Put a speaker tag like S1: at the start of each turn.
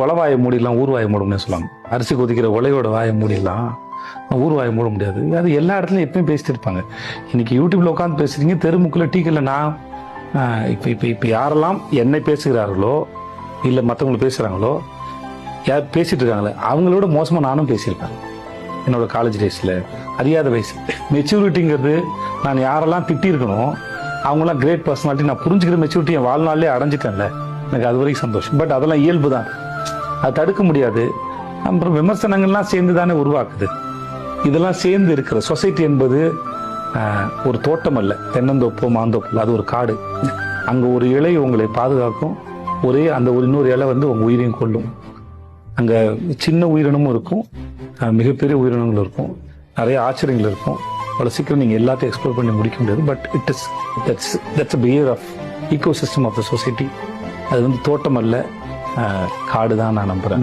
S1: உல மூடிடலாம் ஊர்வாய வாயை சொல்லுவாங்க. அரிசி கொதிக்கிற உலையோட வாயை மூடிடலாம். ஊர்வாயை மூட முடியாது. அது எல்லா இடத்துலையும் எப்பயும் பேசிட்டு இருப்பாங்க. இன்னைக்கு யூடியூப்ல உட்காந்து பேசுறீங்க தெருமுக்கில் டீக்கல்ல நான் இப்போ இப்போ இப்போ யாரெல்லாம் என்னை பேசுகிறார்களோ இல்லை மற்றவங்களை பேசுகிறாங்களோ யார் பேசிட்டு இருக்காங்களே அவங்களோட மோசமாக நானும் பேசியிருப்பேன். என்னோட காலேஜ் டேஸில் அறியாத வயசு. மெச்சூரிட்டிங்கிறது நான் யாரெல்லாம் திட்டிருக்கணும் அவங்களாம் கிரேட் பர்சனாலிட்டி நான் புரிஞ்சுக்கிற மெச்சூரிட்டி என் வாழ்நாளே அடைஞ்சிட்டேன்ல. எனக்கு அது வரைக்கும் சந்தோஷம். பட் அதெல்லாம் இயல்பு தான் அது தடுக்க முடியாது. அப்புறம் விமர்சனங்கள்லாம் சேர்ந்து தானே உருவாக்குது. இதெல்லாம் சேர்ந்து இருக்கிற சொசைட்டி என்பது ஒரு தோட்டம் அல்ல. தென்னந்தோப்போ மாந்தோப்போ அது ஒரு காடு. அங்கே ஒரு இலை உங்களை பாதுகாக்கும். ஒரே அந்த ஒரு இன்னொரு இலை வந்து உங்கள் உயிரையும் கொள்ளும் அங்கே சின்ன உயிரினமும் இருக்கும். மிகப்பெரிய உயிரினங்கள் இருக்கும். நிறைய ஆச்சரியங்கள் இருக்கும். அவ்வளோ சீக்கிரம் நீங்கள் எல்லாத்தையும் எக்ஸ்ப்ளோர் பண்ணி முடிக்க முடியாது. But it is that's that's behavior of ego system of the society அது வந்து தோட்டம் அல்ல. காடு தான் நான் நம்புறேன்.